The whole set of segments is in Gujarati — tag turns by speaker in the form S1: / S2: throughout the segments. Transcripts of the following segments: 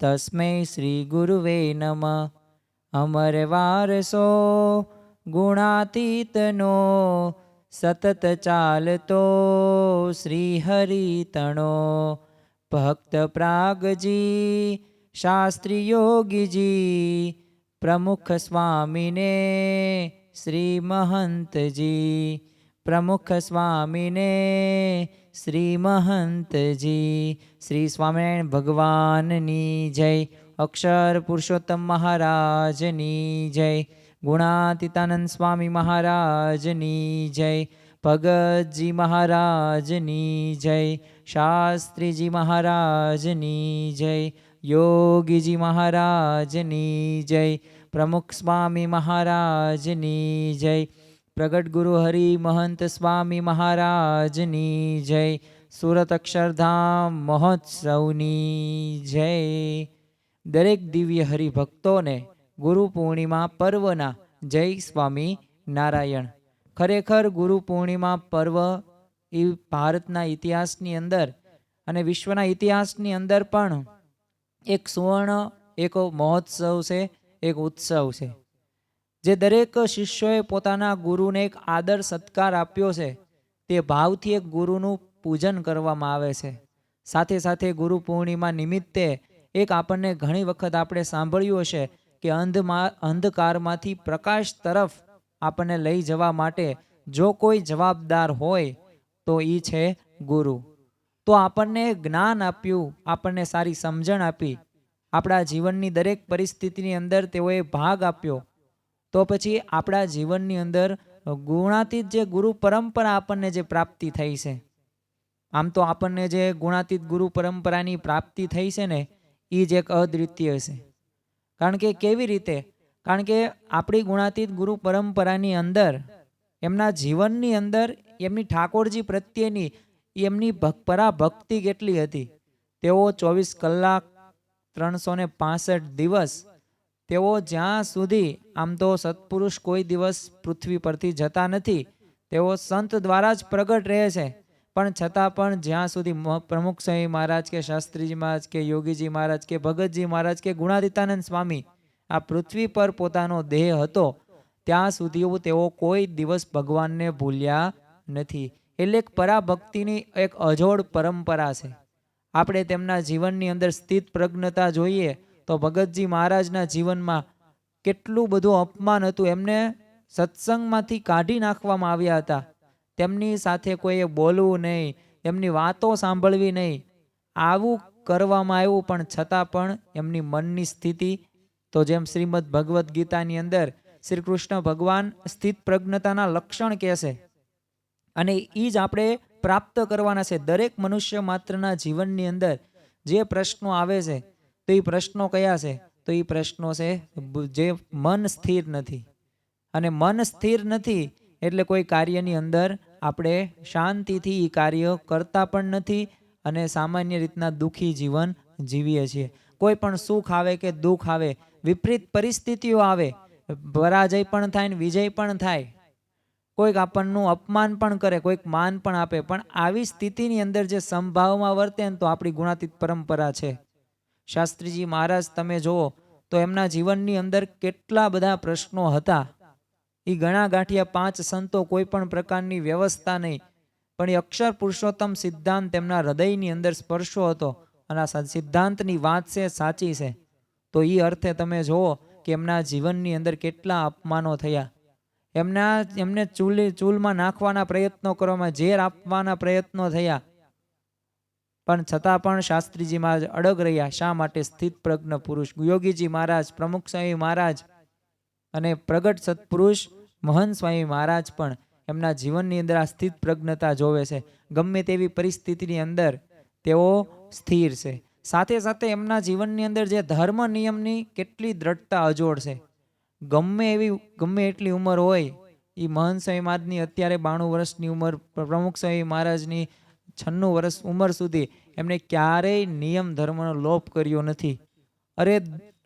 S1: તસ્મૈ શ્રી ગુરુવે નમ અમર વારસો ગુણાતીતનો સતત ચાલતો શ્રી હરિતણો ભક્ત પ્રાગજી શાસ્ત્રી યોગીજી પ્રમુખ સ્વામીને શ્રી મહંતજી પ્રમુખ સ્વામીને શ્રી મહંતજી શ્રી સ્વામિનારાયણ ભગવાનની જય, અક્ષર પુરુષોત્તમ મહારાજની જય, ગુણાતીતાનંદ સ્વામી મહારાજની જય, ભગતજી મહારાજની જય, શાસ્ત્રીજી મહારાજની જય, યોગીજી મહારાજની જય, પ્રમુખ સ્વામી મહારાજની જય પ્રગટ ગુરુ હરિ મહંત સ્વામી મહારાજની જય. સુરત અક્ષરધામ મહોત્સવની જય. દરેક દિવ્ય હરિભક્તોને ગુરુ પૂર્ણિમા પર્વના જય સ્વામી નારાયણ. ખરેખર ગુરુ પૂર્ણિમા પર્વ એ ભારતના ઇતિહાસની અંદર અને વિશ્વના ઇતિહાસની અંદર પણ એક સુવર્ણ, એક મહોત્સવ છે, એક ઉત્સવ છે. જે દરેક શિષ્યોએ પોતાના ગુરુને એક આદર સત્કાર આપ્યો છે, તે ભાવથી એક ગુરુનું પૂજન કરવામાં આવે છે. સાથે સાથે ગુરુ પૂર્ણિમા નિમિત્તે એક આપણને ઘણી વખત આપણે સાંભળ્યું હશે કે અંધમાં, અંધકારમાંથી પ્રકાશ તરફ આપણને લઈ જવા માટે જો કોઈ જવાબદાર હોય, તો એ છે ગુરુ. તો આપણને જ્ઞાન આપ્યું, આપણને સારી સમજણ આપી. આપણા જીવનની દરેક પરિસ્થિતિની અંદર તેઓએ ભાગ આપ્યો. તો પછી આપણા જીવનની અંદર ગુણાતીત જે ગુરુ પરંપરા આપણને જે પ્રાપ્તિ થઈ છે, આમ તો આપણને જે ગુણાતીત ગુરુ પરંપરાની પ્રાપ્તિ થઈ છે ને એ જ એક અદ્વિતીય છે. કારણ કે કેવી રીતે? કારણ કે આપણી ગુણાતીત ગુરુ પરંપરાની અંદર, એમના જીવનની અંદર એમની ઠાકોરજી પ્રત્યેની એમની પરા ભક્તિ કેટલી હતી? તેઓ ચોવીસ કલાક ત્રણસો ને દિવસ તેઓ જ્યાં સુધી આમ તો સત્પુરુષ કોઈ દિવસ પૃથ્વી પરથી જતા નથી, તેઓ સંત દ્વારા જ પ્રગટ રહે છે. પણ છતાં પણ જ્યાં સુધી પ્રમુખ સ્વામી મહારાજ કે શાસ્ત્રીજી મહારાજ કે યોગીજી મહારાજ કે ભગતજી મહારાજ કે ગુણાદિતાનંદ સ્વામી આ પૃથ્વી પર પોતાનો દેહ હતો, ત્યાં સુધી તેઓ કોઈ દિવસ ભગવાનને ભૂલ્યા નથી. એટલે એક પરાભક્તિની એક અજોડ પરંપરા છે. આપણે તેમના જીવનની અંદર સ્થિત પ્રજ્ઞતા જોઈએ તો ભગતજી મહારાજના જીવનમાં કેટલું બધું અપમાન હતું. એમને સત્સંગમાંથી કાઢી નાખવામાં આવ્યા હતા. તેમની સાથે કોઈએ બોલવું નહીં, એમની વાતો સાંભળવી નહીં. આવું કરવામાં આવ્યું, પણ છતાં પણ એમની મનની સ્થિતિ તો જેમ શ્રીમદ ભગવદ્ ગીતાની અંદર શ્રી કૃષ્ણ ભગવાન સ્થિત પ્રજ્ઞતાના લક્ષણ કહેશે અને એ જ આપણે પ્રાપ્ત કરવાના છે. દરેક મનુષ્ય માત્રના જીવનની અંદર જે પ્રશ્નો આવે છે તો એ પ્રશ્નો કયા છે? તો એ પ્રશ્નો છે જે મન સ્થિર નથી. અને મન સ્થિર નથી એટલે કોઈ કાર્યની અંદર આપણે શાંતિથી એ કાર્ય કરતા પણ નથી અને સામાન્ય રીતના દુઃખી જીવન જીવીએ છીએ. કોઈ પણ સુખ આવે કે દુઃખ આવે, વિપરીત પરિસ્થિતિઓ આવે, પરાજય પણ થાય ને વિજય પણ થાય. કોઈક આપણનું અપમાન પણ કરે, કોઈક માન પણ આપે, પણ આવી સ્થિતિની અંદર જે સંભાવમાં વર્તે ને તો આપણી ગુણાતીત પરંપરા છે. શાસ્ત્રીજી મહારાજ, તમે જુઓ તો એમના જીવનની અંદર કેટલા બધા પ્રશ્નો હતા. એ ઘણા ગાંઠિયા પાંચ સંતો કોઈ પણ પ્રકારની વ્યવસ્થા નહીં, પણ એ અક્ષર પુરુષોત્તમ સિદ્ધાંત તેમના હૃદયની અંદર સ્પર્શો હતો અને આ સિદ્ધાંતની વાત છે, સાચી છે. તો એ અર્થે તમે જુઓ કે એમના જીવનની અંદર કેટલા અપમાનો થયા. એમના, એમને ચૂલી, ચૂલમાં નાખવાના પ્રયત્નો કરવામાં ઝેર આપવાના પ્રયત્નો થયા. પણ છતાં પણ શાસ્ત્રીજી મહારાજ અડગ રહ્યા. શા માટે સ્થિત પ્રજ્ઞ પુરુષ? યોગીજી મહારાજ, પ્રમુખ સ્વામી મહારાજ અને પ્રગટ સત્પુરુષ મહન સ્વામી મહારાજ પણ એમના જીવનની અંદર આ સ્થિત પ્રજ્ઞતા જોવે છે. ગમે તેવી પરિસ્થિતિની અંદર તેઓ સ્થિર છે. સાથે સાથે એમના જીવનની અંદર જે ધર્મ નિયમની કેટલી દ્રઢતા અજોડ છે. ગમે એવી, ગમે એટલી ઉંમર હોય એ મહંત સ્વામી મહારાજની અત્યારે બાણું વર્ષની ઉંમર, પ્રમુખ સ્વામી મહારાજની છન્નું વર્ષ ઉંમર સુધી એમણે ક્યારેય નિયમ ધર્મનો લોપ કર્યો નથી. અરે,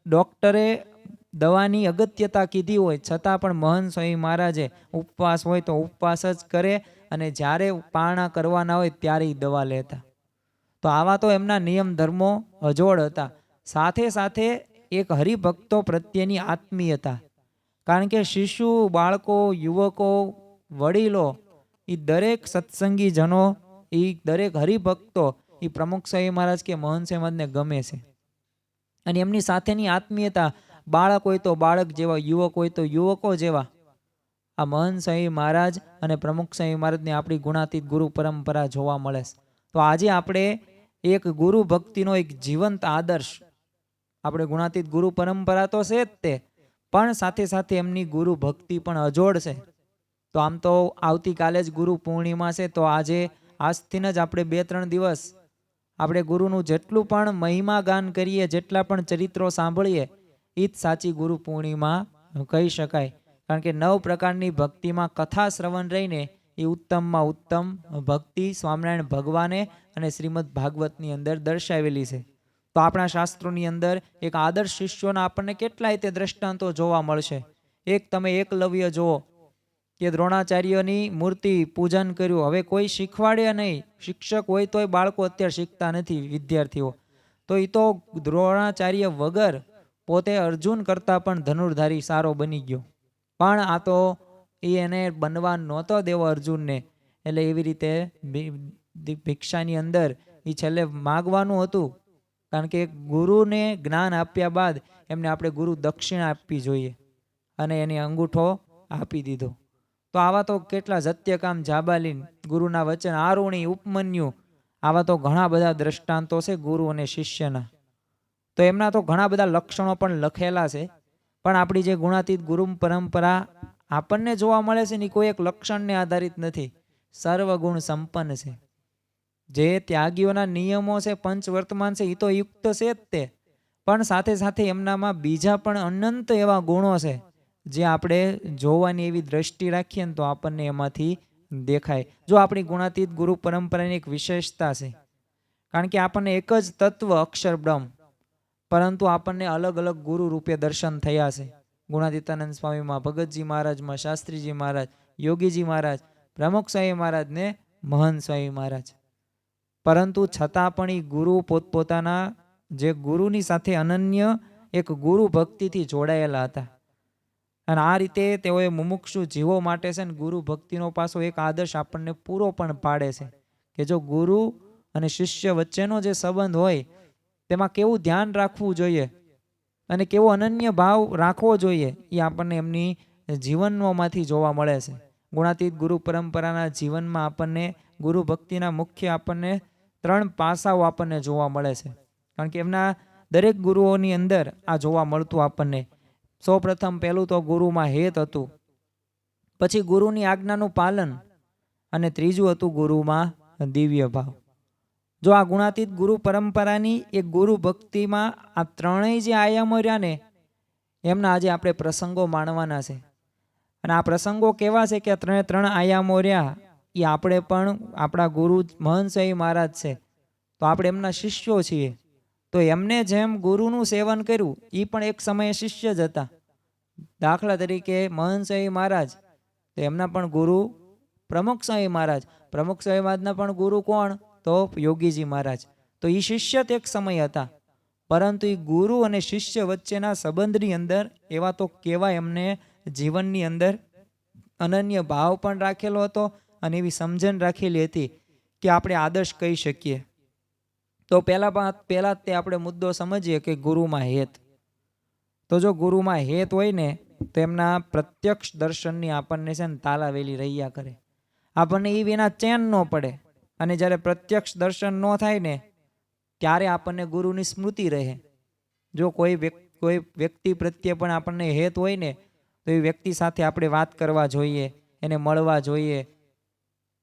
S1: ડૉક્ટરે દવાની અગત્યતા કીધી હોય, છતાં પણ મહંત સ્વામી મહારાજે ઉપવાસ હોય તો ઉપવાસ જ કરે અને જ્યારે પારણા કરવાના હોય ત્યારે એ દવા લેતા. તો આવા તો એમના નિયમ ધર્મો અજોડ હતા. સાથે સાથે એક હરિભક્તો પ્રત્યેની આત્મીયતા કારણ કે શિશુ, બાળકો, યુવકો, વડીલો એ દરેક સત્સંગી જનો એ દરેક હરિભક્તો એ પ્રમુખ સ્વામી મહારાજ કે મહંત સ્વામી ગમે છે. અને એમની સાથેની આત્મીયતા, બાળક હોય તો બાળક જેવા, યુવક હોય તો યુવકો જેવા. આ મહંત સ્વામી મહારાજ અને પ્રમુખ સ્વામી મહારાજની આપણી ગુણાતીત ગુરુ પરંપરા જોવા મળે છે. તો આજે આપણે એક ગુરુ ભક્તિનો એક જીવંત આદર્શ. આપણે ગુણાતીત ગુરુ પરંપરા તો છે જ તે, પણ સાથે સાથે એમની ગુરુ ભક્તિ પણ અજોડ છે. તો આમ તો આવતીકાલે જ ગુરુ પૂર્ણિમા છે, તો આજે આજથી જ આપણે બે ત્રણ દિવસ આપણે ગુરુનું જેટલું પણ મહિમા ગાન કરીએ, જેટલા પણ ચરિત્રો સાંભળીએ એ જ સાચી ગુરુ પૂર્ણિમા કહી શકાય. કારણ કે નવ પ્રકારની ભક્તિમાં કથા શ્રવણ રહીને એ ઉત્તમમાં ઉત્તમ ભક્તિ સ્વામિનારાયણ ભગવાને અને શ્રીમદ ભાગવતની અંદર દર્શાવેલી છે. તો આપણા શાસ્ત્રોની અંદર એક આદર્શ શિષ્યોના આપણને કેટલાય તે દ્રષ્ટાંતો જોવા મળશે. એક તમે એકલવ્ય જુઓ કે દ્રોણાચાર્યની મૂર્તિ પૂજન કર્યું. હવે કોઈ શીખવાડે નહીં. શિક્ષક હોય તોય બાળકો અત્યારે શીખતા નથી વિદ્યાર્થીઓ. તો એ તો દ્રોણાચાર્ય વગર પોતે અર્જુન કરતાં પણ ધનુર્ધારી સારો બની ગયો. પણ આ તો એ એને બનવા નહોતો દેવો અર્જુનને. એટલે એવી રીતે ભિક્ષાની અંદર એ છેલ્લે માગવાનું હતું. કારણ કે ગુરુને જ્ઞાન આપ્યા બાદ એમને આપણે ગુરુ દક્ષિણા આપવી જોઈએ. અને એની અંગૂઠો આપી દીધો. તો આવા તો કેટલા સત્યકામ જાબાલીન, ગુરુના વચન, આરુણી, ઉપમન્યુ, આવા તો ઘણા બધા દ્રષ્ટાંતો છે ગુરુ અને શિષ્યના. તો એમના તો ઘણા બધા લક્ષણો પણ લખેલા છે, પણ આપણી જે ગુણાતીત ગુરુ પરંપરા આપણને જોવા મળે છે ને કોઈ એક લક્ષણને આધારિત નથી. સર્વગુણ સંપન્ન છે. જે ત્યાગીઓના નિયમો છે, પંચવર્તમાન છે એ તો યુક્ત છે જ તે. પણ સાથે સાથે એમનામાં બીજા પણ અનંત એવા ગુણો છે. જે આપણે જોવાની એવી દ્રષ્ટિ રાખીએ ને તો આપણને એમાંથી દેખાય. જો આપણી ગુણાતીત ગુરુ પરંપરાની એક વિશેષતા છે, કારણ કે આપણને એક જ તત્વ અક્ષર બ્રહ્મ, પરંતુ આપણને અલગ અલગ ગુરુ રૂપે દર્શન થયા છે. ગુણાતીતાનંદ સ્વામીમાં ભગતજી મહારાજમાં શાસ્ત્રીજી મહારાજ, યોગીજી મહારાજ, પ્રમુખ સ્વામી મહારાજ ને મહંત સ્વામી મહારાજ. પરંતુ છતાં પણ એ ગુરુ પોતપોતાના જે ગુરુની સાથે અનન્ય એક ગુરુ ભક્તિથી જોડાયેલા હતા. અને આ રીતે તેઓએ મુમુક્ષુ જીવો માટે છે ને ગુરુ ભક્તિનો પાછો એક આદર્શ આપણને પૂરો પણ પાડે છે. કે જો ગુરુ અને શિષ્ય વચ્ચેનો જે સંબંધ હોય, તેમાં કેવું ધ્યાન રાખવું જોઈએ અને કેવો અનન્ય ભાવ રાખવો જોઈએ, એ આપણને એમની જીવનોમાંથી જોવા મળે છે. ગુણાતીત ગુરુ પરંપરાના જીવનમાં આપણને ગુરુ ભક્તિના મુખ્ય આપણને ત્રણ પાસાઓ આપણને જોવા મળે છે. કારણ કે એમના દરેક ગુરુઓની અંદર આ જોવા મળતું આપણને. સૌ પ્રથમ પહેલું તો ગુરુમાં હેત હતું. પછી ગુરુની આજ્ઞાનું પાલન અને ત્રીજું હતું ગુરુમાં દિવ્ય ભાવ. જો આ ગુણાતીત ગુરુ પરંપરાની એક ગુરુ ભક્તિમાં આ ત્રણેય જે આયામો રહ્યા ને, એમના આજે આપણે પ્રસંગો માણવાના છે. અને આ પ્રસંગો કેવા છે કે ત્રણે ત્રણ આયામો રહ્યા એ આપણે પણ આપણા ગુરુ મહંત મહારાજ છે. તો આપણે એમના શિષ્યો છીએ. તો એમને જેમ ગુરુનું સેવન કર્યું એ પણ એક સમયે શિષ્ય જ હતા. દાખલા તરીકે મહંત સ્વામી મહારાજ, તો એમના પણ ગુરુ પ્રમુખ સ્વામી મહારાજ. પ્રમુખ સ્વામી મહારાજના પણ ગુરુ કોણ? તો યોગીજી મહારાજ. તો એ શિષ્ય એક સમય હતા. પરંતુ એ ગુરુ અને શિષ્ય વચ્ચેના સંબંધની અંદર, એવા તો કેવા એમને જીવનની અંદર અનન્ય ભાવ પણ રાખેલો હતો અને એવી સમજણ રાખેલી હતી કે આપણે આદર્શ કહી શકીએ. તો પહેલા પહેલા તે આપણે મુદ્દો સમજીએ કે ગુરુમાં હેત. તો જો ગુરુમાં હેત હોય ને, તો એમના પ્રત્યક્ષ દર્શનની આપણને છે ને તાલાવેલી રહ્યા કરે. આપણને એ વિના ચેન ન પડે. અને જ્યારે પ્રત્યક્ષ દર્શન ન થાય ને, ત્યારે આપણને ગુરુની સ્મૃતિ રહે. જો કોઈ કોઈ વ્યક્તિ પ્રત્યે પણ આપણને હેત હોય ને, તો એ વ્યક્તિ સાથે આપણે વાત કરવા જોઈએ, એને મળવા જોઈએ.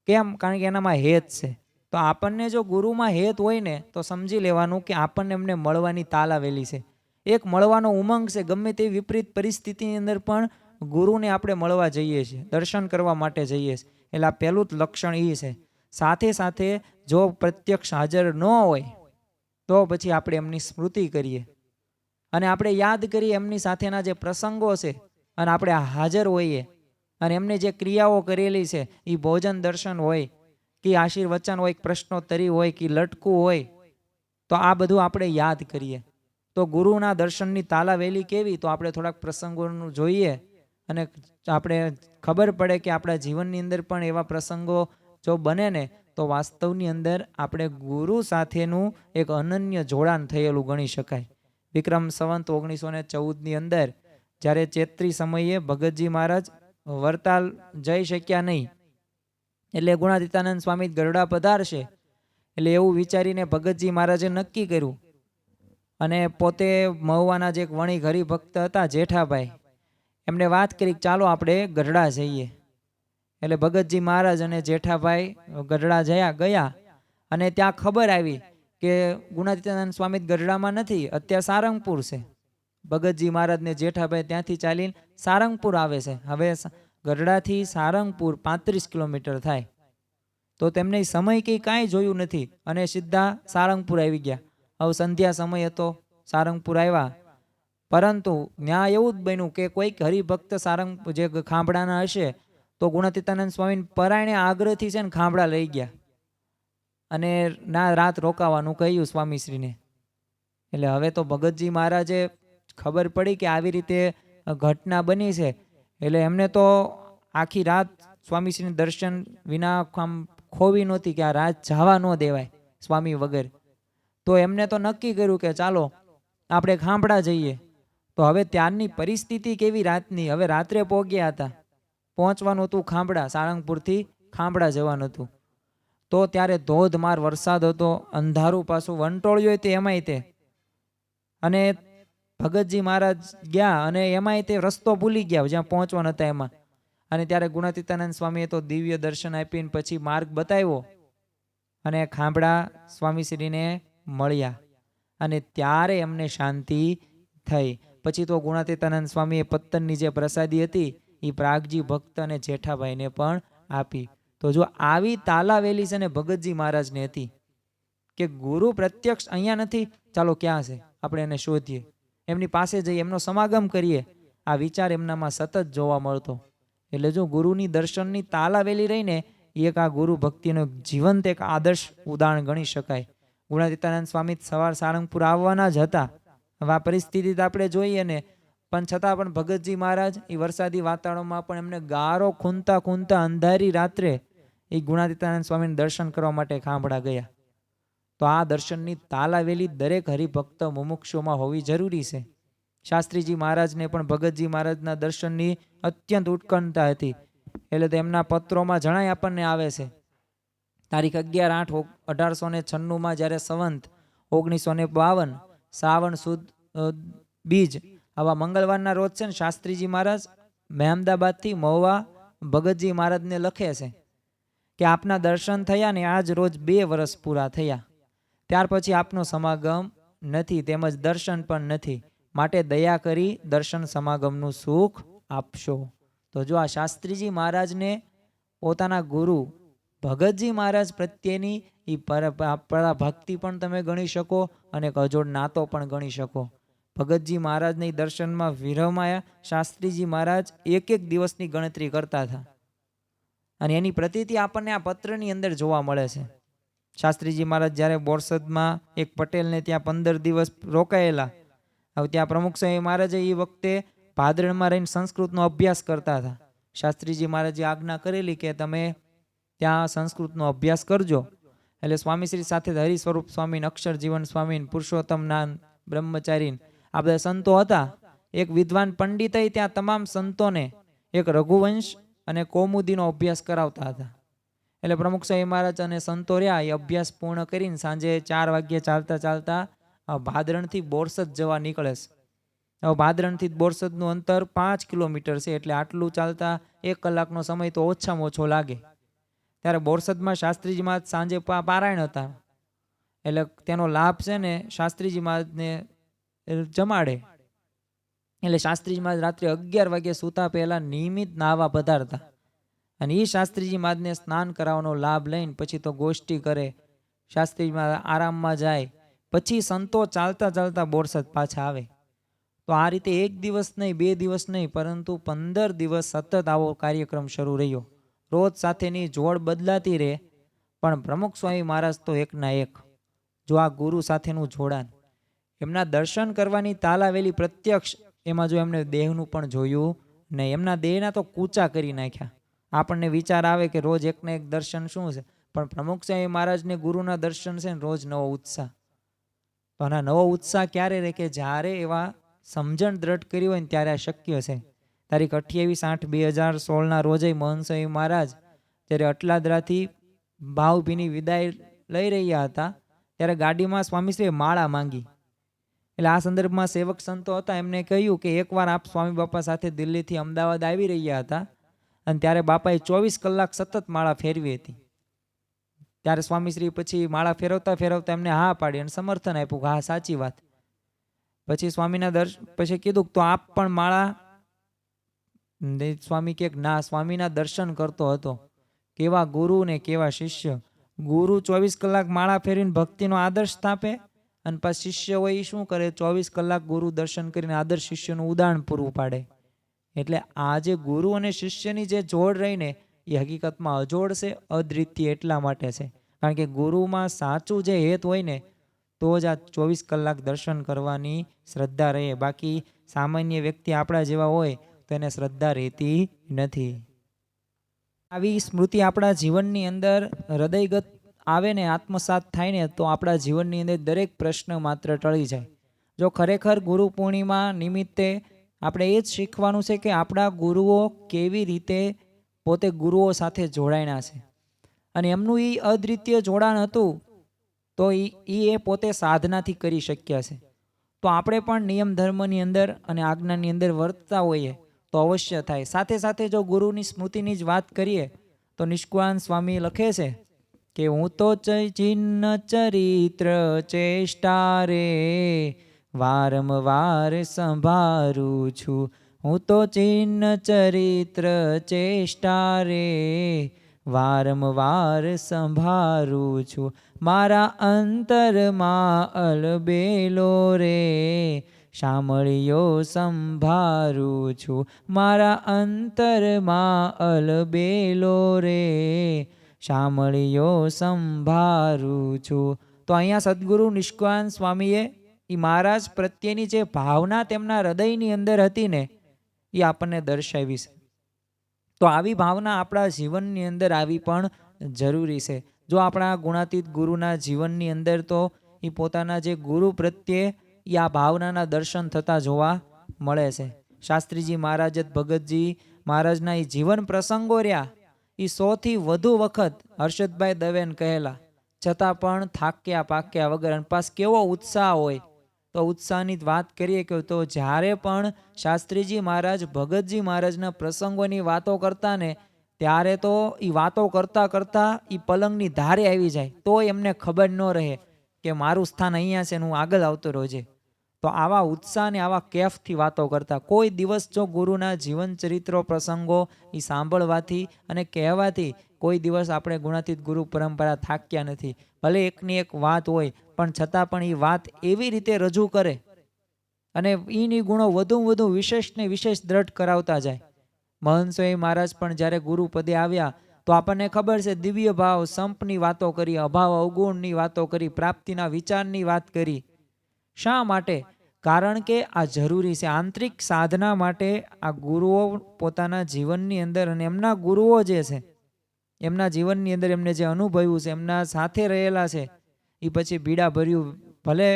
S1: કેમ? કારણ કે એનામાં હેત છે. તો આપણને જો ગુરુમાં હેત હોય ને, તો સમજી લેવાનું કે આપણને એમને મળવાની તાલ આવેલી છે. એક મળવાનો ઉમંગ છે, ગમે તે વિપરીત પરિસ્થિતિની અંદર પણ ગુરુને આપણે મળવા જઈએ છીએ, દર્શન કરવા માટે જઈએ છીએ. એટલે આ પહેલું જ લક્ષણ એ છે. સાથે સાથે જો પ્રત્યક્ષ હાજર ન હોય, તો પછી આપણે એમની સ્મૃતિ કરીએ. અને આપણે યાદ કરીએ એમની સાથેના જે પ્રસંગો છે, અને આપણે હાજર હોઈએ. અને એમને જે ક્રિયાઓ કરેલી છે એ ભોજન દર્શન હોય કે આશીર્વચન હોય, કે પ્રશ્નોત્તરી હોય, કે લટકું હોય, તો આ બધું આપણે યાદ કરીએ. તો ગુરુના દર્શનની તાલાવેલી કેવી, તો આપણે થોડાક પ્રસંગોનું જોઈએ અને આપણે ખબર પડે કે આપણા જીવનની અંદર પણ એવા પ્રસંગો જો બને ને, તો વાસ્તવની અંદર આપણે ગુરુ સાથેનું એક અનન્ય જોડાણ થયેલું ગણી શકાય. વિક્રમ સંવંત ઓગણીસો ને ચૌદની અંદર, જ્યારે ચેત્રી સમયે ભગતજી મહારાજ વરતાલ જઈ શક્યા નહીં એટલે ગુણાતીતાનંદ સ્વામી ગરડા પધારશે. એટલે એવું વિચારીને ભગતજી મહારાજે નક્કી કર્યું. અને પોતે મહુવાના જે એક ઘરી ભક્ત હતા, જેઠાભાઈ, એમને વાત કરી ચાલો આપણે ગઢડા જઈએ. એટલે ભગતજી મહારાજ અને જેઠાભાઈ ગઢડા જયા, ગયા. અને ત્યાં ખબર આવી કે ગુણાતીતાનંદ સ્વામી ગઢડામાં નથી, અત્યારે સારંગપુર છે. ભગતજી મહારાજ ને જેઠાભાઈ ત્યાંથી ચાલીને સારંગપુર આવે છે. હવે ગઢડાથી સારંગપુર પાંત્રીસ કિલોમીટર થાય. તો તેમને સમય કંઈ કાંઈ જોયું નથી અને સીધા સારંગપુર આવી ગયા. હવે સંધ્યા સમય હતો, સારંગપુર આવ્યા. પરંતુ ત્યાં એવું જ બન્યું કે કોઈક હરિભક્ત સારંગ જે ખાંભડાના હશે, તો ગુણાતીતાનંદ સ્વામી પરાયણે આગ્રહથી છે ને ખાંભડા લઈ ગયા. અને ના રાત રોકાવાનું કહ્યું સ્વામીશ્રીને. એટલે હવે તો ભગતજી મહારાજે ખબર પડી કે આવી રીતે ઘટના બની છે. એટલે એમને તો આખી રાત સ્વામીશ્રીને દર્શન વિના આમ ખોવી નહોતી કે આ રાત જવા ન દેવાય સ્વામી વગર. તો એમને તો નક્કી કર્યું કે ચાલો, આપણે ખાંભડા જઈએ. તો હવે ત્યારની પરિસ્થિતિ કેવી રાતની? હવે રાત્રે પહોંચ્યા હતા. પહોંચવાનું હતું ખાંભડા સાળંગપુરથી ખાંભડા જવાનું હતું. તો ત્યારે ધોધમાર વરસાદ હતો, અંધારું પાછું વંટોળ્યું તે એમાંય તે. અને ભગતજી મહારાજ ગયા અને એમાંય તે રસ્તો ભૂલી ગયા જ્યાં પહોંચવાના હતા એમાં. અને ત્યારે ગુણાતીતાનંદ સ્વામીએ તો દિવ્ય દર્શન આપીને પછી માર્ગ બતાવ્યો અને ખાંભડા સ્વામીશ્રીને મળ્યા. અને ત્યારે એમને શાંતિ થઈ. પછી તો ગુણાતીતાનંદ સ્વામીએ પત્તનની જે પ્રસાદી હતી, એ પ્રાગજી ભક્ત અને જેઠાભાઈને પણ આપી. તો જો આવી તાલાવેલી છે ને ભગતજી મહારાજને હતી કે ગુરુ પ્રત્યક્ષ અહીંયા નથી, ચાલો ક્યાં છે? આપણે એને શોધીએ. એમની પાસે જઈએ એમનો સમાગમ કરીએ. આ વિચાર એમનામાં સતત જોવા મળતો. એટલે જો ગુરુની દર્શનની તાલાવેલી રહીને એ એક આ ગુરુ ભક્તિનો જીવંત એક આદર્શ ઉદાહરણ ગણી શકાય. ગુણાતીતાનંદ સ્વામી સવાર સારંગપુર આવવાના જ હતા. હવે આ પરિસ્થિતિ આપણે જોઈએ ને પણ છતાં પણ ભગતજી મહારાજ એ વરસાદી વાતાવરણમાં પણ એમને ગારો ખૂંદતા ખૂંદતા અંધારી રાત્રે એ ગુણાતીતાનંદ સ્વામીને દર્શન કરવા માટે ખાંભડા ગયા. તો આ દર્શનની તાલાવેલી દરેક હરિભક્ત મુમુક્ષુમાં હોવી જરૂરી છે. શાસ્ત્રીજી મહારાજને પણ ભગતજી મહારાજના દર્શનની અત્યંત ઉત્કંઠતા હતી. એટલે તેમના પત્રોમાં જણાય આપણને આવે છે. તારીખ અગિયાર આઠ અઢારસો ને છન્નુંમાં જ્યારે સંવંત, ઓગણીસો ને બાવન શ્રાવણ સુદ બીજ, આવા મંગળવારના રોજ છે ને શાસ્ત્રીજી મહારાજ મહેમદાબાદથી મહુવા ભગતજી મહારાજને લખે છે કે આપના દર્શન થયા ને આજ રોજ બે વર્ષ પૂરા થયા. ત્યાર પછી આપનો સમાગમ નથી, તેમજ દર્શન પણ નથી. માટે દયા કરી દર્શન સમાગમનું સુખ આપશો. તો જો આ શાસ્ત્રીજી મહારાજને પોતાના ગુરુ ભગતજી મહારાજ પ્રત્યેની એ પર ભક્તિ પણ તમે ગણી શકો અને એક અજોડ નાતો પણ ગણી શકો. ભગતજી મહારાજને દર્શનમાં વિરમાયા શાસ્ત્રીજી મહારાજ એક એક દિવસની ગણતરી કરતા હતા. અને એની પ્રતિતિ આપણને આ પત્રની અંદર જોવા મળે છે. શાસ્ત્રીજી મહારાજ જ્યારે બોરસદમાં એક પટેલને ત્યાં પંદર દિવસ રોકાયેલા, હવે ત્યાં પ્રમુખ સ્વામી મહારાજે એ વખતે ભાદરણમાં રહીને સંસ્કૃતનો અભ્યાસ કરતા હતા. શાસ્ત્રીજી મહારાજે આજ્ઞા કરેલી કે તમે ત્યાં સંસ્કૃતનો અભ્યાસ કરજો. એટલે સ્વામીશ્રી સાથે હરિ સ્વરૂપ સ્વામી અક્ષર જીવન સ્વામી પુરુષોત્તમ નાન બ્રહ્મચારી આ બધા સંતો હતા. એક વિદ્વાન પંડિતય ત્યાં તમામ સંતોને, એક રઘુવંશ અને કૌમુદીનો અભ્યાસ કરાવતા હતા. એટલે પ્રમુખ સાહેબ મહારાજ અને સંતો રહ્યા. એ અભ્યાસ પૂર્ણ કરીને સાંજે ચાર વાગ્યે ચાલતા ચાલતા ભાદરણથી બોરસદ જવા નીકળે છે. હવે ભાદરણથી બોરસદનું અંતર પાંચ કિલોમીટર છે એટલે આટલું ચાલતા એક કલાકનો સમય તો ઓછામાં ઓછો લાગે. ત્યારે બોરસદમાં શાસ્ત્રીજી મહારાજ સાંજે પારાયણ હતા. એટલે તેનો લાભ છે ને શાસ્ત્રીજી મહારાજને જમાડે. એટલે શાસ્ત્રીજી મહારાજ રાત્રે અગિયાર વાગે સૂતા પહેલાં નિયમિત નાહવા પધારતા. અને એ શાસ્ત્રીજી મહારાજને સ્નાન કરાવવાનો લાભ લઈને પછી તો ગોષ્ઠી કરે. શાસ્ત્રીજી મહારાજ આરામમાં જાય. પછી સંતો ચાલતા ચાલતા બોરસદ પાછા આવે. તો આ રીતે એક દિવસ નહીં, બે દિવસ નહીં, પરંતુ પંદર દિવસ સતત આવો કાર્યક્રમ શરૂ રહ્યો. રોજ સાથેની જોડ બદલાતી રહે, પણ પ્રમુખ સ્વામી મહારાજ તો એકના એક. જો આ ગુરુ સાથેનું જોડાણ. એમના દર્શન કરવાની તાલાવેલી પ્રત્યક્ષ, એમાં જો એમને દેહનું પણ જોયું ને એમના દેહના તો કૂચા કરી નાખ્યા. આપણને વિચાર આવે કે રોજ એકને એક દર્શન શું છે? પણ પ્રમુખ સ્વામી મહારાજને ગુરુના દર્શન છે ને રોજ નવો ઉત્સાહ. તો આના નવો ઉત્સાહ ક્યારે રહે કે જ્યારે એવા સમજણ દ્રઢ કરી હોય ને ત્યારે આ શક્ય છે. તારીખ અઠ્યાવીસ આઠ બે હજાર સોળના રોજે સ્વામી મહારાજ જ્યારે અટલાદરાથી ભાવભીની વિદાય લઈ રહ્યા હતા, ત્યારે ગાડીમાં સ્વામીશ્રીએ માળા માંગી. એટલે આ સંદર્ભમાં સેવક સંતો હતા, એમને કહ્યું કે એકવાર આપ સ્વામી બાપા સાથે દિલ્હીથી અમદાવાદ આવી રહ્યા હતા અને ત્યારે બાપાએ ચોવીસ કલાક સતત માળા ફેરવી હતી. ત્યારે સ્વામીશ્રી પછી માળા ફેરવતા ફેરવતા એમને હા પાડી અને સમર્થન આપ્યું કે હા, સાચી વાત. પછી સ્વામીના દર્શ, પછી કીધું તો આપ પણ માળા સ્વામી કે ના, સ્વામીના દર્શન કરતો હતો. કેવા ગુરુ ને કેવા શિષ્ય. ગુરુ ચોવીસ કલાક માળા ફેરીને ભક્તિનો આદર્શ સ્થાપે અને પછી શિષ્ય હોય એ શું કરે? ચોવીસ કલાક ગુરુ દર્શન કરીને આદર્શ શિષ્યનું ઉદાહરણ પૂરું પાડે. એટલે આ જે ગુરુ અને શિષ્યની જે જોડ રહીને એ હકીકતમાં અજોડ છે, અદ્વિતીય એટલા માટે છે. કારણ કે ગુરુમાં સાચું જે હેત હોય ને, તો જ આ ચોવીસ કલાક દર્શન કરવાની શ્રદ્ધા રહે. બાકી સામાન્ય વ્યક્તિ આપણા જેવા હોય, તો એને શ્રદ્ધા રહેતી નથી. આવી સ્મૃતિ આપણા જીવનની અંદર હૃદયગત આવે ને, આત્મસાત થાય ને, તો આપણા જીવનની અંદર દરેક પ્રશ્ન માત્ર ટળી જાય. જો ખરેખર ગુરુ પૂર્ણિમા નિમિત્તે આપણે એ જ શીખવાનું છે કે આપણા ગુરુઓ કેવી રીતે પોતે ગુરુઓ સાથે જોડાયેલા છે. અને એમનું એ અદ્વિતીય જોડાણ હતું, તો એ એ પોતે સાધનાથી કરી શક્યા છે. તો આપણે પણ નિયમ ધર્મની અંદર અને આજ્ઞાની અંદર વર્તતા હોઈએ, તો અવશ્ય થાય. સાથે સાથે જો ગુરુની સ્મૃતિની જ વાત કરીએ, તો નિષ્કુળાન સ્વામી લખે છે કે હું તો ચ- ચરિત્ર ચેષ્ટા રે વારંવાર સંભારું છું. હું તો ચિહ્ન ચરિત્ર ચેષ્ટા રે. વારંવાર સંભારું છું. મારા અંતરમાં અલબેલો રે. શામળીઓ સંભારું છું. મારા અંતરમાં અલબેલો રે. શામળીઓ સંભારું છું. તો અહીંયા સદગુરુ નિષ્કાન સ્વામીએ એ મહારાજ પ્રત્યેની જે ભાવના તેમના હૃદયની અંદર હતી ને એ આપણને દર્શાવી છે. તો આવી ભાવના આપણા જીવનની અંદર આવી પણ જરૂરી છે. જો આપણા ગુણાતીત ગુરુના જીવનની અંદર તો એ પોતાના જે ગુરુ પ્રત્યે એ આ ભાવનાના દર્શન થતા જોવા મળે છે. શાસ્ત્રીજી મહારાજ ભગતજી મહારાજના એ જીવન પ્રસંગો રહ્યા એ સૌથી વધુ વખત હર્ષદભાઈ દવેન કહેલા, છતાં પણ થાક્યા પાક્યા વગર અને પાસ કેવો ઉત્સાહ હોય તો ઉત્સાહની વાત કરીએ કે તો જ્યારે પણ શાસ્ત્રીજી મહારાજ, ભગતજી મહારાજના પ્રસંગોની વાતો કરતા ને, ત્યારે તો એ વાતો કરતા કરતા એ પલંગની ધારે આવી જાય, તો એમને ખબર ન રહે કે મારું સ્થાન અહીંયા છે હું આગળ આવતો રોજે તો આવા ઉત્સાહ ને આવા કેફથી વાતો કરતા, કોઈ દિવસ જો ગુરુના જીવન ચરિત્રો પ્રસંગો એ સાંભળવાથી અને કહેવાથી કોઈ દિવસ આપણે ગુણાતીત ગુરુ પરંપરા થાક્યા નથી. ભલે એકની એક વાત હોય, પણ છતાં પણ એ વાત એવી રીતે રજૂ કરે અને એની ગુણો વધુ વધુ વિશેષ ને વિશેષ દ્રઢ કરાવતા જાય. મહંત મહારાજ પણ જ્યારે ગુરુ પદે આવ્યા, તો આપણને ખબર છે, દિવ્ય ભાવ, સંપની વાતો કરી, અભાવ, અવગુણની વાતો કરી, પ્રાપ્તિના વિચારની વાત કરી. શા માટે? કારણ કે આ જરૂરી છે. આંતરિક સાધના માટે આ ગુરુઓ પોતાના જીવનની અંદર અને એમના ગુરુઓ જે છે એમના જીવનની અંદર એમને જે અનુભવ્યું છે, એમના સાથે રહેલા છે એ પછી પીડા ભર્યું ભલે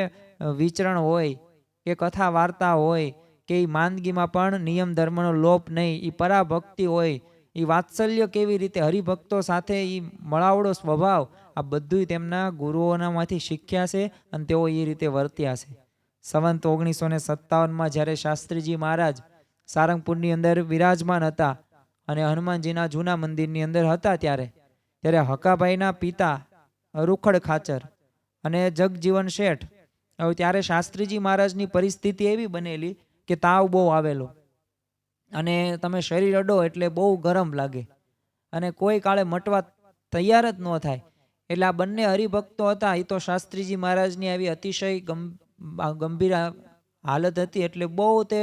S1: વિચરણ હોય, કે કથા વાર્તા હોય, કે એ માંદગીમાં પણ નિયમ ધર્મનો લોપ નહીં એ પરાભક્તિ હોય એ વાત્સલ્ય કેવી રીતે હરિભક્તો સાથે એ મળાવડો સ્વભાવ, આ બધું તેમના ગુરુઓનામાંથી શીખ્યા છે અને તેઓ એ રીતે વર્ત્યા છે. સંવંત ઓગણીસો ને સત્તાવનમાં જ્યારે શાસ્ત્રીજી મહારાજ સારંગપુરની અંદર વિરાજમાન હતા અને હનુમાનજીના જૂના મંદિરની અંદર હતા ત્યારે. ત્યારે હકાભાઈના પિતા રૂખડ ખાચર અને જગજીવન શેઠ. હવે ત્યારે શાસ્ત્રીજી મહારાજની પરિસ્થિતિ એવી બનેલી કે તાવ બહુ આવેલો. અને તમે શરીર અડો એટલે બહુ ગરમ લાગે. અને કોઈ કાળે મટવા તૈયાર જ ન થાય. એટલે આ બંને હરિભક્તો હતા એ તો શાસ્ત્રીજી મહારાજની આવી અતિશય ગંભીર હાલત હતી એટલે બહુ તે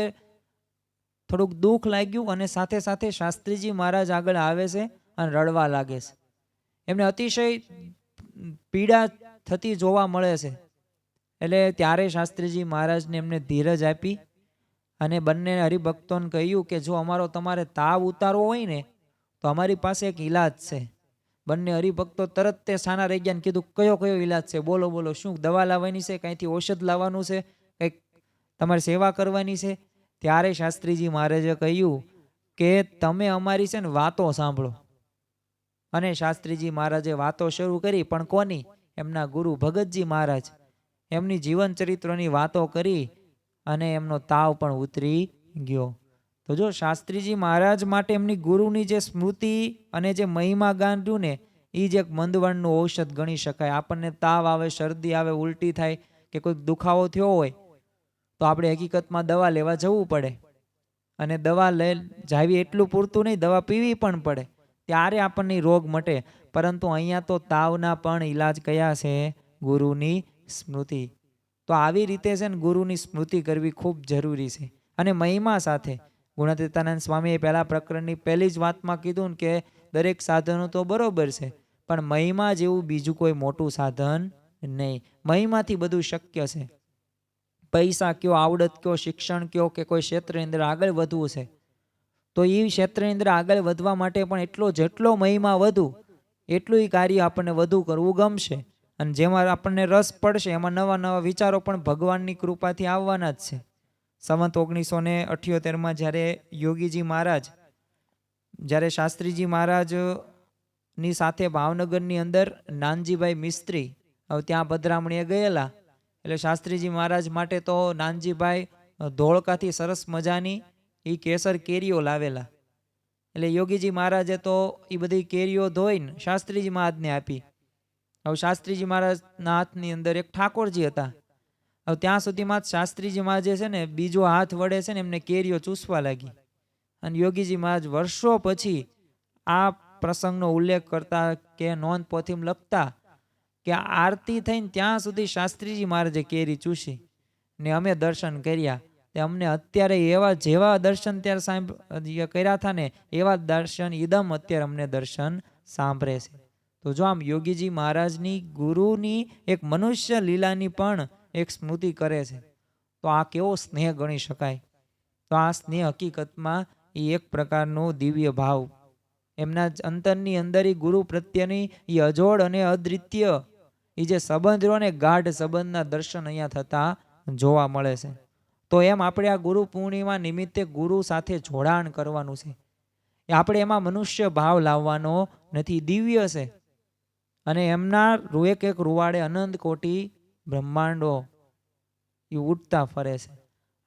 S1: થોડુંક દુઃખ લાગ્યું અને સાથે સાથે શાસ્ત્રીજી મહારાજ આગળ આવે છે અને રડવા લાગે છે. એમને અતિશય પીડા થતી જોવા મળે છે. એટલે ત્યારે શાસ્ત્રીજી મહારાજને એમને ધીરજ આપી અને બંને હરિભક્તોને કહ્યું કે જો અમારો તમારે તાવ ઉતારવો હોય ને, તો અમારી પાસે એક ઈલાજ છે. બંને હરિભક્તો તરત તે સાના રહી ગયા કીધું, કયો કયો ઈલાજ છે? બોલો બોલો, શું દવા લાવવાની છે? કાંઈથી ઔષધ લાવવાનું છે? કંઈક તમારે સેવા કરવાની છે? ત્યારે શાસ્ત્રીજી મહારાજે કહ્યું કે તમે અમારી છે ને વાતો સાંભળો. અને શાસ્ત્રીજી મહારાજે વાતો શરૂ કરી, પણ કોની? એમના ગુરુ ભગતજી મહારાજ. એમની જીવન ચરિત્રની વાતો કરી અને એમનો તાવ પણ ઉતરી ગયો. તો જો શાસ્ત્રીજી મહારાજ માટે એમની ગુરુની જે સ્મૃતિ અને જે મહિમા ગાંધ્યું ને એ જ એક મંદવણનું ઔષધ ગણી શકાય. આપણને તાવ આવે, શરદી આવે, ઉલટી થાય કે કોઈક દુખાવો થયો હોય તો આપણે હકીકતમાં દવા લેવા જવું પડે. અને દવા લઈ જાવી એટલું પૂરતું નહીં, દવા પીવી પણ પડે. ત્યારે આપણને રોગ મટે. પરંતુ અહીંયા તો તાવના પણ ઈલાજ કયા છે ગુરુની સ્મૃતિ. તો આવી રીતે છે ને ગુરુની સ્મૃતિ કરવી ખૂબ જરૂરી છે. અને મહિમા સાથે. ગુણાતીતાનંદ સ્વામીએ પહેલાં પ્રકરણની પહેલી જ વાતમાં કીધું કે દરેક સાધનો તો બરોબર છે, પણ મહિમા જેવું બીજું કોઈ મોટું સાધન નહીં. મહિમાથી બધું શક્ય છે. પૈસા કયો, આવડત કયો, શિક્ષણ કયો કે કોઈ ક્ષેત્રની અંદર આગળ વધવું છે? તો એ ક્ષેત્રની અંદર આગળ વધવા માટે પણ એટલો જેટલો મહિમા વધુ, એટલું કાર્ય આપણને વધુ કરવું ગમશે. અને જેમાં આપણને રસ પડશે, એમાં નવા નવા વિચારો પણ ભગવાનની કૃપાથી આવવાના જ છે. સંવંત ઓગણીસો ને અઠ્યોતેરમાં જ્યારે યોગીજી મહારાજ, જ્યારે શાસ્ત્રીજી મહારાજની સાથે ભાવનગરની અંદર નાનજીભાઈ મિસ્ત્રી, હવે ત્યાં પધરામણીએ ગયેલા એટલે શાસ્ત્રીજી મહારાજ માટે તો નાનજીભાઈ ધોળકાથી સરસ મજાની એ કેસર કેરીઓ લાવેલા. એટલે યોગીજી મહારાજે તો એ બધી કેરીઓ ધોઈને શાસ્ત્રીજી મહારાજને આપી. હવે શાસ્ત્રીજી મહારાજના હાથની અંદર એક ઠાકોરજી હતા. હવે ત્યાં સુધીમાં શાસ્ત્રીજી મહારાજે છે ને, બીજો હાથ વડે છે ને, એમને કેરીઓ ચૂસવા લાગી. અને યોગીજી મહારાજ વર્ષો પછી આ પ્રસંગનો ઉલ્લેખ કરતા કે નોંધ પોથીમ લખતા કે આરતી થઈને ત્યાં સુધી શાસ્ત્રીજી મહારાજે કેરી ચૂસી ને અમે દર્શન કર્યા. તે અમને અત્યારે એવા જેવા દર્શન ત્યારે સાંભ, કર્યા હતા ને, એવા દર્શન ઈદમ અત્યારે અમને દર્શન સાંભળે છે. તો જો આમ યોગીજી મહારાજની ગુરુની એક મનુષ્ય લીલાની પણ એક સ્મૃતિ કરે છે, તો આ કેવો સ્નેહ ગણી શકાય? તો આ સ્નેહ હકીકતમાં એ એક પ્રકારનો દિવ્ય ભાવ. એમના અંતરની અંદર એ ગુરુ પ્રત્યેની એ અજોડ અને અદ્વિતીય એ જે સંબંધ રહ્યો ને ગાઢ સંબંધના દર્શન અહીંયા થતા જોવા મળે છે. તો એમ આપણે આ ગુરુ પૂર્ણિમા નિમિત્તે ગુરુ સાથે જોડાણ કરવાનું છે. આપણે એમાં મનુષ્ય ભાવ લાવવાનો નથી દિવ્ય છે. અને એમના એક એક રૂવાડે અનંત કોટી બ્રહ્માંડો એ ઉડતા ફરે છે.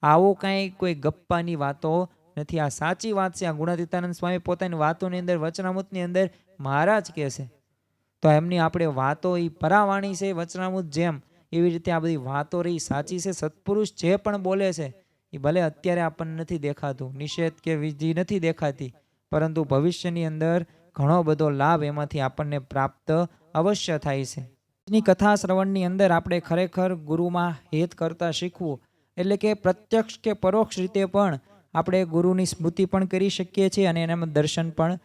S1: આવું કાંઈ કોઈ ગપ્પાની વાતો નથી. આ સાચી વાત છે. આ ગુણાતીતાનંદ સ્વામી પોતાની વાતોની અંદર, વચનામૃતની અંદર મહારાજ કહે છે. તો એમની આપણે વાતો એ પરાવાણી છે, વચનામૃત જેમ. એવી રીતે આ બધી વાતો રહી, સાચી છે, સત્પુરુષ જે પણ બોલે છે એ ભલે અત્યારે આપણને નથી દેખાતું, નિષેધ કે વિધિ નથી દેખાતી, પરંતુ ભવિષ્યની અંદર ઘણો બધો લાભ એમાંથી આપણને પ્રાપ્ત અવશ્ય થાય છે. ની કથા શ્રવણની અંદર આપણે ખરેખર ગુરુમાં હેત કરતા શીખવું, એટલે કે પ્રત્યક્ષ કે પરોક્ષ રીતે પણ આપણે ગુરુની સ્મૃતિ પણ કરી શકીએ છીએ અને એનામાં દર્શન પણ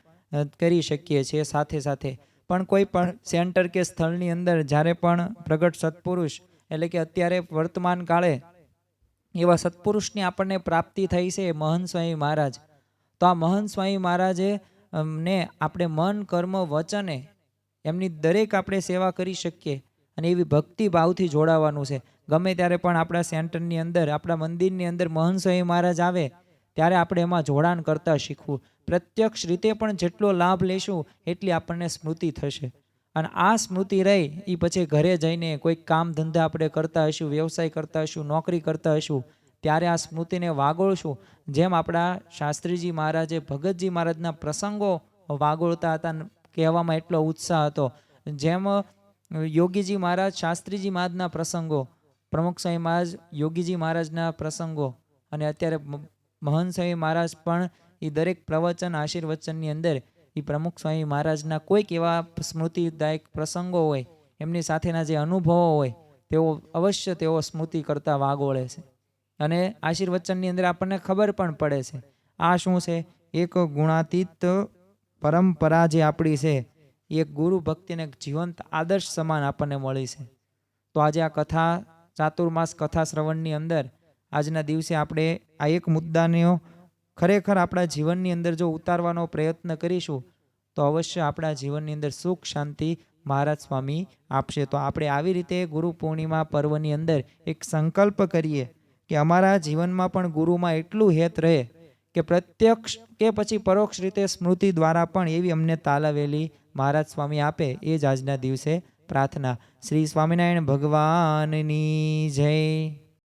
S1: કરી શકીએ છીએ સાથે સાથે. પણ કોઈ પણ સેન્ટર કે સ્થળની અંદર જ્યારે પણ પ્રગટ સત્પુરુષ એટલે કે અત્યારે વર્તમાન કાળે એવા સત્પુરુષની આપણને પ્રાપ્તિ થઈ છે મહંત સ્વામી મહારાજ. તો આ મહંત સ્વામી મહારાજે ને આપણે મન, કર્મ, વચને એમની દરેક આપણે સેવા કરી શકીએ અને એવી ભક્તિ ભાવથી જોડાવાનું છે. ગમે ત્યારે પણ આપણા સેન્ટરની અંદર, આપણા મંદિરની અંદર મહંત સ્વામી મહારાજ આવે ત્યારે આપણે એમાં જોડાણ કરતા શીખવું. પ્રત્યક્ષ રીતે પણ જેટલો લાભ લેશું, એટલી આપણને સ્મૃતિ થશે. અને આ સ્મૃતિ રહી એ પછી ઘરે જઈને કોઈક કામ ધંધા આપણે કરતા હશું, વ્યવસાય કરતા હશું, નોકરી કરતા હશું, ત્યારે આ સ્મૃતિને વાગોળશું. જેમ આપણા શાસ્ત્રીજી મહારાજે ભગતજી મહારાજના પ્રસંગો વાગોળતા હતા કહેવામાં એટલો ઉત્સાહ હતો. જેમ યોગીજી મહારાજ, શાસ્ત્રીજી મહારાજના પ્રસંગો, પ્રમુખ સ્વામી મહારાજ, યોગીજી મહારાજના પ્રસંગો અને અત્યારે મહંત સ્વામી મહારાજ પણ એ દરેક પ્રવચન આશીર્વચનની અંદર એ પ્રમુખ સ્વામી મહારાજના કોઈક એવા સ્મૃતિદાયક પ્રસંગો હોય, એમની સાથેના જે અનુભવો હોય, તેઓ અવશ્ય તેઓ સ્મૃતિ કરતા વાગોળે છે. અને આશીર્વચનની અંદર આપણને ખબર પણ પડે છે, આ શું છે? એક ગુણાતીત પરંપરા જે આપણી છે એ ગુરુ ભક્તિને જીવંત આદર્શ સમાન આપણને મળી છે. તો આજે આ કથા, ચાતુર્માસ કથા શ્રવણની અંદર આજના દિવસે આપણે આ એક મુદ્દાને ખરેખર આપણા જીવનની અંદર જો ઉતારવાનો પ્રયત્ન કરીશું, તો અવશ્ય આપણા જીવનની અંદર સુખ, શાંતિ મહારાજ સ્વામી આપશે. તો આપણે આવી રીતે ગુરુ પૂર્ણિમા પર્વની અંદર એક સંકલ્પ કરીએ કે અમારા જીવનમાં પણ ગુરુમાં એટલું હેત રહે કે પ્રત્યક્ષ કે પછી પરોક્ષ રીતે સ્મૃતિ દ્વારા પણ એવી અમને તાલાવેલી મહારાજ સ્વામી આપે એ જ આજના દિવસે પ્રાર્થના. શ્રી સ્વામિનારાયણ ભગવાનની જય.